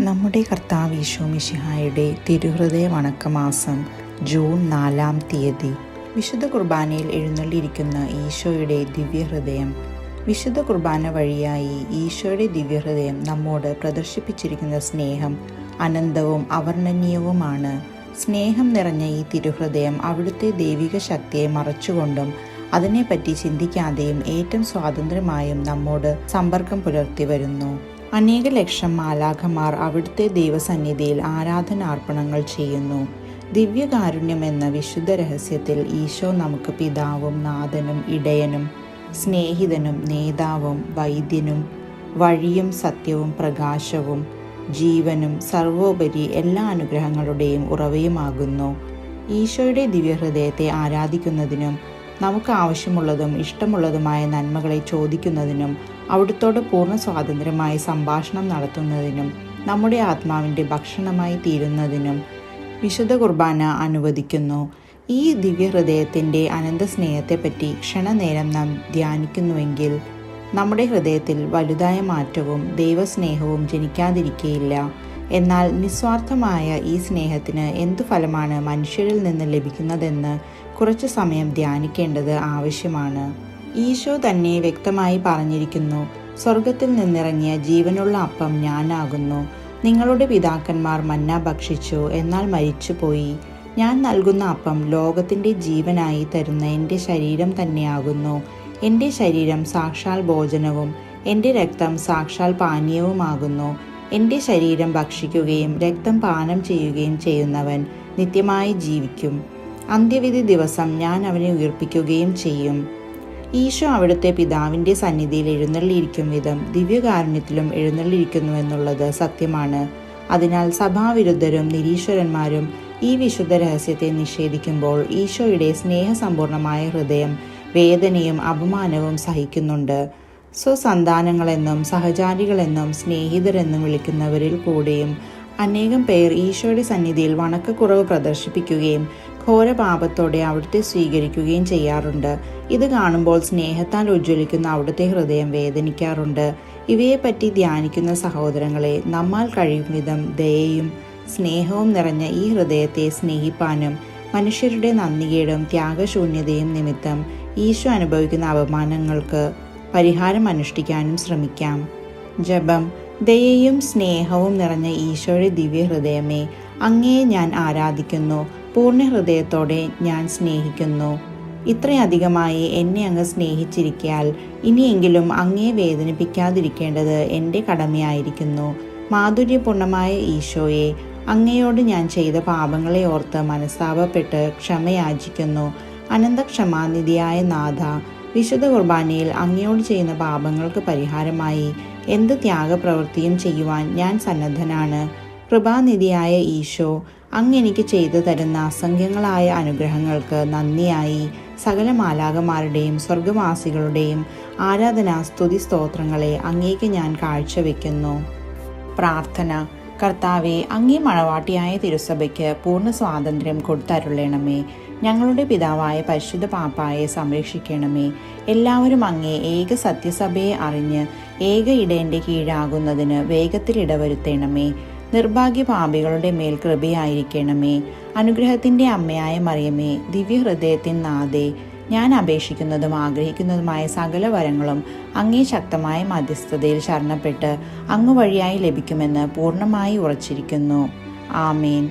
നമ്മുടെ കർത്താവ് ഈശോ മിഷിഹായുടെ തിരുഹൃദയ വണക്കമാസം ജൂൺ നാലാം തീയതി വിശുദ്ധ കുർബാനയിൽ എഴുന്നള്ളിയിരിക്കുന്ന ഈശോയുടെ ദിവ്യഹൃദയം. വിശുദ്ധ കുർബാന വഴിയായി ഈശോയുടെ ദിവ്യഹൃദയം നമ്മോട് പ്രദർശിപ്പിച്ചിരിക്കുന്ന സ്നേഹം അനന്തവും അവർണനീയവുമാണ്. സ്നേഹം നിറഞ്ഞ ഈ തിരുഹൃദയം അവിടുത്തെ ദൈവിക ശക്തിയെ മറച്ചുകൊണ്ടും അതിനെപ്പറ്റി ചിന്തിക്കാതെയും ഏറ്റവും സ്വാതന്ത്ര്യമായും നമ്മോട് സമ്പർക്കം പുലർത്തി വരുന്നു. അനേക ലക്ഷം മാലാഖമാർ അവിടുത്തെ ദൈവസന്നിധിയിൽ ആരാധനാർപ്പണങ്ങൾ ചെയ്യുന്നു. ദിവ്യകാരുണ്യം എന്ന വിശുദ്ധ രഹസ്യത്തിൽ ഈശോ നമുക്ക് പിതാവും നാഥനും ഇടയനും സ്നേഹിതനും നേതാവും വൈദ്യനും വഴിയും സത്യവും പ്രകാശവും ജീവനും സർവോപരി എല്ലാ അനുഗ്രഹങ്ങളുടെയും ഉറവയുമാകുന്നു. ഈശോയുടെ ദിവ്യഹൃദയത്തെ ആരാധിക്കുന്നതിനും നമുക്ക് ആവശ്യമുള്ളതും ഇഷ്ടമുള്ളതുമായ നന്മകളെ ചോദിക്കുന്നതിനും അവിടുത്തോട് പൂർണ സ്വാതന്ത്ര്യമായി സംഭാഷണം നടത്തുന്നതിനും നമ്മുടെ ആത്മാവിന്റെ ഭക്ഷണമായി തീരുന്നതിനും വിശുദ്ധ കുർബാന അനുവദിക്കുന്നു. ഈ ദിവ്യഹൃദയത്തിന്റെ അനന്ത സ്നേഹത്തെപ്പറ്റി ക്ഷണനേരം നാം ധ്യാനിക്കുന്നുവെങ്കിൽ നമ്മുടെ ഹൃദയത്തിൽ വലുതായ മാറ്റവും ദൈവസ്നേഹവും ജനിക്കാതിരിക്കുകയില്ല എന്നാൽ നിസ്വാർത്ഥമായ ഈ സ്നേഹത്തിന് എന്തു ഫലമാണ് മനുഷ്യരിൽ നിന്ന് ലഭിക്കുന്നതെന്ന് കുറച്ച് സമയം ധ്യാനിക്കേണ്ടത് ആവശ്യമാണ്. ഈശോ തന്നെ വ്യക്തമായി പറഞ്ഞിരിക്കുന്നു സ്വർഗത്തിൽ നിന്നിറങ്ങിയ ജീവനുള്ള അപ്പം ഞാനാകുന്നു. നിങ്ങളുടെ പിതാക്കന്മാർ മന്ന ഭക്ഷിച്ചു എന്നാൽ മരിച്ചുപോയി. ഞാൻ നൽകുന്ന അപ്പം ലോകത്തിന്റെ ജീവനായി തരുന്ന എന്റെ ശരീരം തന്നെയാകുന്നു. എന്റെ ശരീരം സാക്ഷാൽ ഭോജനവും എന്റെ രക്തം സാക്ഷാൽ പാനീയവുമാകുന്നു. എന്റെ ശരീരം ഭക്ഷിക്കുകയും രക്തം പാനം ചെയ്യുകയും ചെയ്യുന്നവൻ നിത്യമായി ജീവിക്കും. അന്ത്യവിധി ദിവസം ഞാൻ അവനെ ഉയർപ്പിക്കുകയും ചെയ്യും. ഈശോ അവിടുത്തെ പിതാവിന്റെ സന്നിധിയിൽ എഴുന്നള്ളിയിരിക്കും വിധം ദിവ്യകാരുണ്യത്തിലും എഴുന്നള്ളിയിരിക്കുന്നു എന്നുള്ളത് സത്യമാണ്. അതിനാൽ സഭാവിരുദ്ധരും നിരീശ്വരന്മാരും ഈ വിശുദ്ധ രഹസ്യത്തെ നിഷേധിക്കുമ്പോൾ ഈശോയുടെ സ്നേഹസമ്പൂർണമായ ഹൃദയം വേദനയും അപമാനവും സഹിക്കുന്നുണ്ട്. സ്വസന്താനങ്ങളെന്നും സഹചാരികളെന്നും സ്നേഹിതരെന്നും വിളിക്കുന്നവരിൽ കൂടെയും അനേകം പേർ ഈശോയുടെ സന്നിധിയിൽ വണക്കക്കുറവ് പ്രദർശിപ്പിക്കുകയും ഘോരപാപത്തോടെ അവിടുത്തെ സ്വീകരിക്കുകയും ചെയ്യാറുണ്ട്. ഇത് കാണുമ്പോൾ സ്നേഹത്താൽ ഉജ്ജ്വലിക്കുന്ന അവിടുത്തെ ഹൃദയം വേദനിക്കാറുണ്ട്. ഇവയെപ്പറ്റി ധ്യാനിക്കുന്ന സഹോദരങ്ങളെ നമ്മാൽ കഴിയും വിധം ദയയും സ്നേഹവും നിറഞ്ഞ ഈ ഹൃദയത്തെ സ്നേഹിപ്പാനും മനുഷ്യരുടെ നന്ദികേടും ത്യാഗശൂന്യതയും നിമിത്തം ഈശോ അനുഭവിക്കുന്ന അപമാനങ്ങൾക്ക് പരിഹാരം അനുഷ്ഠിക്കാനും ശ്രമിക്കാം. ജപം ദയയും സ്നേഹവും നിറഞ്ഞ ഈശോയുടെ ദിവ്യഹൃദയമേ അങ്ങേ ഞാൻ ആരാധിക്കുന്നു. പൂർണ ഹൃദയത്തോടെ ഞാൻ സ്നേഹിക്കുന്നു. ഇത്രയധികമായി എന്നെ അങ്ങ് സ്നേഹിച്ചിരിക്കാൽ ഇനിയെങ്കിലും അങ്ങേ വേദനിപ്പിക്കാതിരിക്കേണ്ടത് എന്റെ കടമയായിരിക്കുന്നു. മാധുര്യപൂർണമായ ഈശോയെ അങ്ങയോട് ഞാൻ ചെയ്ത പാപങ്ങളെ ഓർത്ത് മനസ്താപപ്പെട്ട് ക്ഷമയാചിക്കുന്നു. അനന്തക്ഷമാനിധിയായ നാഥ വിശുദ്ധ കുർബാനയിൽ അങ്ങയോട് ചെയ്യുന്ന പാപങ്ങൾക്ക് പരിഹാരമായി എന്ത് ത്യാഗപ്രവൃത്തിയും ചെയ്യുവാൻ ഞാൻ സന്നദ്ധനാണ്. കൃപാനിധിയായ ഈശോ അങ്ങ് എനിക്ക് ചെയ്തു തരുന്ന അസംഖ്യങ്ങളായ അനുഗ്രഹങ്ങൾക്ക് നന്ദിയായി. സകല മാലാകമാരുടെയും സ്വർഗവാസികളുടെയും ആരാധനാ സ്തുതി സ്തോത്രങ്ങളെ അങ്ങേക്ക് ഞാൻ കാഴ്ചവെക്കുന്നു. പ്രാർത്ഥന. കർത്താവെ അങ്ങേ മണവാട്ടിയായ തിരുസഭയ്ക്ക് പൂർണ സ്വാതന്ത്ര്യം കൊടുത്തരുളണമേ. ഞങ്ങളുടെ പിതാവായ പരിശുദ്ധ പാപ്പായെ സംരക്ഷിക്കണമേ. എല്ലാവരും അങ്ങേ ഏക സത്യസഭയെ അറിഞ്ഞ് ഏക ഇടയന്റെ കീഴാകുന്നതിന് വേഗത്തിൽ ഇടവരുത്തണമേ. നിർഭാഗ്യ പാപികളുടെ മേൽ കൃപയായിരിക്കണമേ. അനുഗ്രഹത്തിന്റെ അമ്മയായ മറിയമേ ദിവ്യഹൃദയത്തിൻ നാദേ ഞാൻ അപേക്ഷിക്കുന്നതും ആഗ്രഹിക്കുന്നതുമായ സകല വരങ്ങളും അങ്ങേ ശക്തമായ മധ്യസ്ഥതയിൽ ശരണപ്പെട്ട് അങ്ങ് വഴിയായി ലഭിക്കുമെന്ന് പൂർണമായി ഉറച്ചിരിക്കുന്നു. ആമേൻ.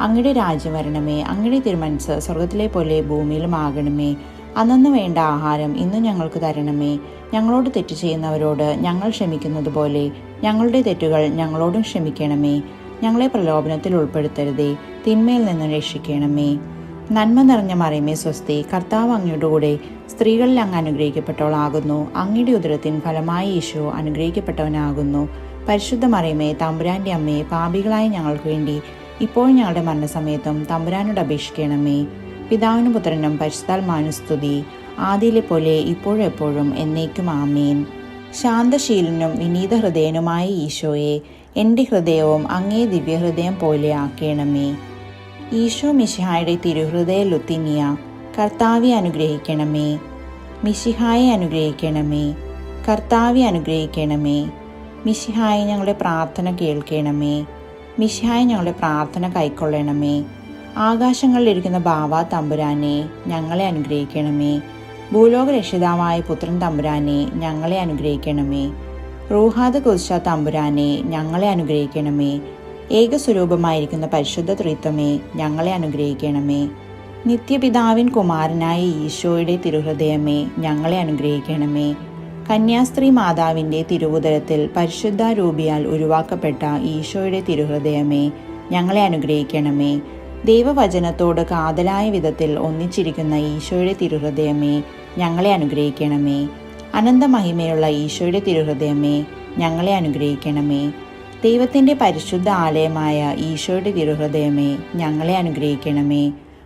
അങ്ങയുടെ രാജ്യം വരണമേ അങ്ങയുടെ തിരുമനസ് സ്വർഗത്തിലെ പോലെ ഭൂമിയിലും ആകണമേ. അന്നു വേണ്ട ആഹാരം ഇന്ന് ഞങ്ങൾക്ക് തരണമേ. ഞങ്ങളോട് തെറ്റ് ചെയ്യുന്നവരോട് ഞങ്ങൾ ക്ഷമിക്കുന്നത് പോലെ ഞങ്ങളുടെ തെറ്റുകൾ ഞങ്ങളോടും ക്ഷമിക്കണമേ. ഞങ്ങളെ പ്രലോഭനത്തിൽ ഉൾപ്പെടുത്തരുതേ തിന്മയിൽ നിന്ന് രക്ഷിക്കണമേ. നന്മ നിറഞ്ഞ മറിയമേ സ്വസ്തി കർത്താവ് അങ്ങയുടെ കൂടെ സ്ത്രീകളിൽ അങ്ങ് അനുഗ്രഹിക്കപ്പെട്ടവളാകുന്നു. അങ്ങയുടെ ഉദരത്തിൻ ഫലമായി ഈശോ അനുഗ്രഹിക്കപ്പെട്ടവനാകുന്നു. പരിശുദ്ധ മറിയമേ തമ്പുരാന്റെ അമ്മയെ പാപികളായ ഞങ്ങൾക്ക് വേണ്ടി ഇപ്പോൾ ഞങ്ങളുടെ മരണസമയത്തും തമ്പുരാനോട് അപേക്ഷിക്കണമേ. പിതാവിനും പുത്രനും പരിശുദ്ധാൽ മാനുസ്തുതി ആദിയിലെ പോലെ ഇപ്പോഴെപ്പോഴും എന്നേക്കും ആമേൻ. ശാന്തശീലനും വിനീത ഹൃദയനുമായ ഈശോയെ എന്റെ ഹൃദയവും അങ്ങേ ദിവ്യഹൃദയം പോലെ ആക്കണമേ. ഈശോ മിശിഹായുടെ തിരുഹൃദയ ലുത്തിനിയ കർത്താവെ അനുഗ്രഹിക്കണമേ. മിശിഹായെ അനുഗ്രഹിക്കണമേ. കർത്താവെ അനുഗ്രഹിക്കണമേ. മിശിഹായെ ഞങ്ങളുടെ പ്രാർത്ഥന കേൾക്കണമേ. മിശിഹായെ ഞങ്ങളുടെ പ്രാർത്ഥന കൈക്കൊള്ളണമേ. ആകാശങ്ങളിലിരിക്കുന്ന ബാവ തമ്പുരാനെ ഞങ്ങളെ അനുഗ്രഹിക്കണമേ. ഭൂലോക രക്ഷിതാവായ പുത്രൻ തമ്പുരാനെ ഞങ്ങളെ അനുഗ്രഹിക്കണമേ. റൂഹാദ കുരിശ തമ്പുരാനെ ഞങ്ങളെ അനുഗ്രഹിക്കണമേ. ഏകസ്വരൂപമായിരിക്കുന്ന പരിശുദ്ധ ത്രിത്വമേ ഞങ്ങളെ അനുഗ്രഹിക്കണമേ. നിത്യപിതാവിൻ കുമാരനായ ഈശോയുടെ തിരുഹൃദയമേ ഞങ്ങളെ അനുഗ്രഹിക്കണമേ. കന്യാസ്ത്രീ മാതാവിന്റെ തിരുവുദരത്തിൽ പരിശുദ്ധ രൂപിയാൽ ഉരുവാക്കപ്പെട്ട ഈശോയുടെ തിരുഹൃദയമേ ഞങ്ങളെ അനുഗ്രഹിക്കണമേ. ദൈവവചനത്തോട് കാതലായ വിധത്തിൽ ഒന്നിച്ചിരിക്കുന്ന ഈശോയുടെ തിരുഹൃദയമേ ഞങ്ങളെ അനുഗ്രഹിക്കണമേ. അനന്തമഹിമയുള്ള ഈശോയുടെ തിരുഹൃദയമേ ഞങ്ങളെ അനുഗ്രഹിക്കണമേ. ദൈവത്തിന്റെ പരിശുദ്ധ ആലയമായ ഈശോയുടെ തിരുഹൃദയമേ ഞങ്ങളെ അനുഗ്രഹിക്കണമേ.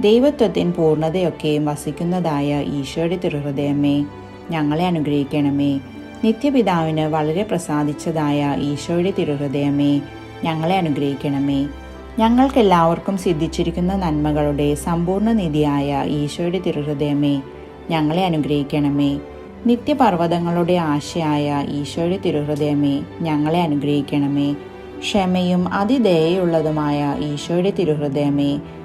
ദൈവത്വത്തിൻ പൂർണതയൊക്കെയും വസിക്കുന്നതായ ഈശോയുടെ തിരുഹൃദയമേ ഞങ്ങളെ അനുഗ്രഹിക്കണമേ. നിത്യപിതാവിന് വളരെ പ്രസാദിച്ചതായ ഈശോയുടെ തിരുഹൃദയമേ ഞങ്ങളെ അനുഗ്രഹിക്കണമേ. ഞങ്ങൾക്കെല്ലാവർക്കും സിദ്ധിച്ചിരിക്കുന്ന നന്മകളുടെ സമ്പൂർണ നിധിയായ ഈശോയുടെ തിരുഹൃദയമേ ഞങ്ങളെ അനുഗ്രഹിക്കണമേ. നിത്യപർവതങ്ങളുടെ ആശയായ ഈശോയുടെ തിരുഹൃദയമേ ഞങ്ങളെ അനുഗ്രഹിക്കണമേ. ക്ഷമയും അതിദയയുള്ളതുമായ ഈശോയുടെ തിരുഹൃദയമേ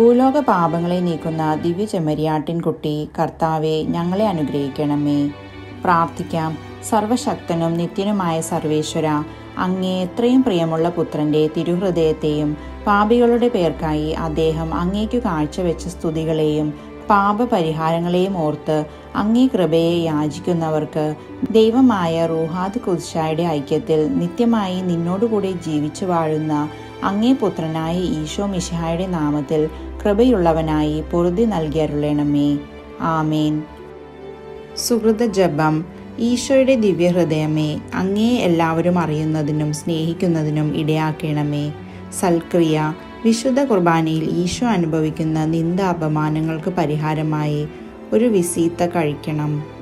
ഭൂലോക പാപങ്ങളെ നീക്കുന്ന ദിവ്യ ചെമ്മരിയാട്ടിൻകുട്ടി കർത്താവെ ഞങ്ങളെ അനുഗ്രഹിക്കണമേ. പ്രാർത്ഥിക്കാം. സർവശക്തനും നിത്യനുമായ സർവേശ്വര അങ്ങേ എത്രയും പ്രിയമുള്ള പുത്രന്റെ തിരുഹൃദയത്തെയും പാപികളുടെ പേർക്കായി അദ്ദേഹം അങ്ങേക്കു കാഴ്ചവെച്ച സ്തുതികളെയും പാപപരിഹാരങ്ങളെയും ഓർത്ത് അങ്ങേ കൃപയെ യാചിക്കുന്നവർക്ക് ദൈവമായ റൂഹാദ് കുദ്ഷായുടെ ഐക്യത്തിൽ നിത്യമായി നിന്നോടുകൂടി ജീവിച്ചു വാഴുന്ന അങ്ങേ പുത്രനായ ഈശോ മിശിഹായുടെ നാമത്തിൽ കൃപയുള്ളവനായി പൊറുതി നൽകിയരുളണമേ. ആമേൻ. സുഹൃത ജപം ഈശോയുടെ ദിവ്യഹൃദയമേ അങ്ങേ എല്ലാവരും അറിയുന്നതിനും സ്നേഹിക്കുന്നതിനും ഇടയാക്കണമേ. സൽക്രിയ. വിശുദ്ധ കുർബാനയിൽ ഈശോ അനുഭവിക്കുന്ന നിന്ദ അപമാനങ്ങൾക്ക് പരിഹാരമായി ഒരു വിസീത്ത കഴിക്കണം.